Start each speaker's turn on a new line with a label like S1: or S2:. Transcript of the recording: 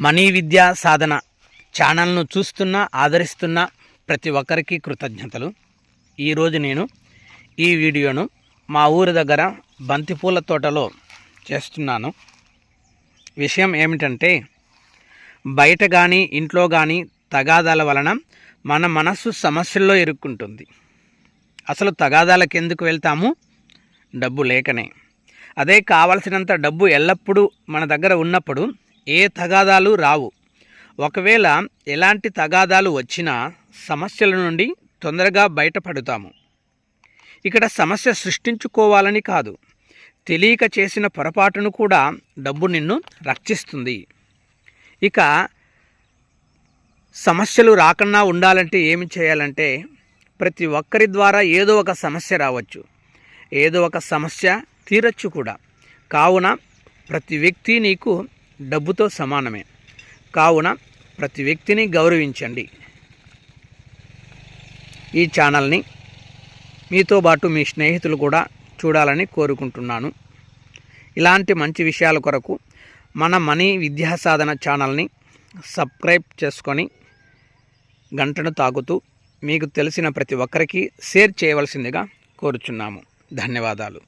S1: Money విద్యా సాధన ఛానల్ను చూస్తున్న ఆదరిస్తున్న ప్రతి ఒక్కరికి కృతజ్ఞతలు. ఈరోజు నేను ఈ వీడియోను మా ఊరి దగ్గర బంతిపూల తోటలో చేస్తున్నాను. విషయం ఏమిటంటే బయట కానీ ఇంట్లో కానీ తగాదాల వలన మన మనస్సు సమస్యల్లో ఇరుక్కుంటుంది. అసలు తగాదాలకు ఎందుకు వెళ్తాము? డబ్బు లేకనే. అదే కావలసినంత డబ్బు ఎల్లప్పుడూ మన దగ్గర ఉన్నప్పుడు ఏ తగాదాలు రావు. ఒకవేళ ఎలాంటి తగాదాలు వచ్చినా సమస్యల నుండి తొందరగా బయటపడుతాము. ఇక్కడ సమస్య సృష్టించుకోవాలని కాదు. తెలియక చేసిన పొరపాటును కూడా డబ్బు నిన్ను రక్షిస్తుంది. ఇక సమస్యలు రాకుండా ఉండాలంటే ఏమి చేయాలంటే ప్రతి ఒక్కరి ద్వారా ఏదో ఒక సమస్య రావచ్చు. ఏదో ఒక సమస్య తీరచ్చు కూడా. కావున ప్రతి వ్యక్తి నీకు డబ్బుతో సమానమే. కావున ప్రతి వ్యక్తిని గౌరవించండి. ఈ ఛానల్ని మీతో పాటు మీ స్నేహితులు కూడా చూడాలని కోరుకుంటున్నాను. ఇలాంటి మంచి విషయాల కొరకు మన మనీ విద్యా సాధన ఛానల్ని సబ్స్క్రైబ్ చేసుకొని గంటను తాకుతూ మీకు తెలిసిన ప్రతి ఒక్కరికి షేర్ చేయవలసిందిగా కోరుచున్నాము. ధన్యవాదాలు.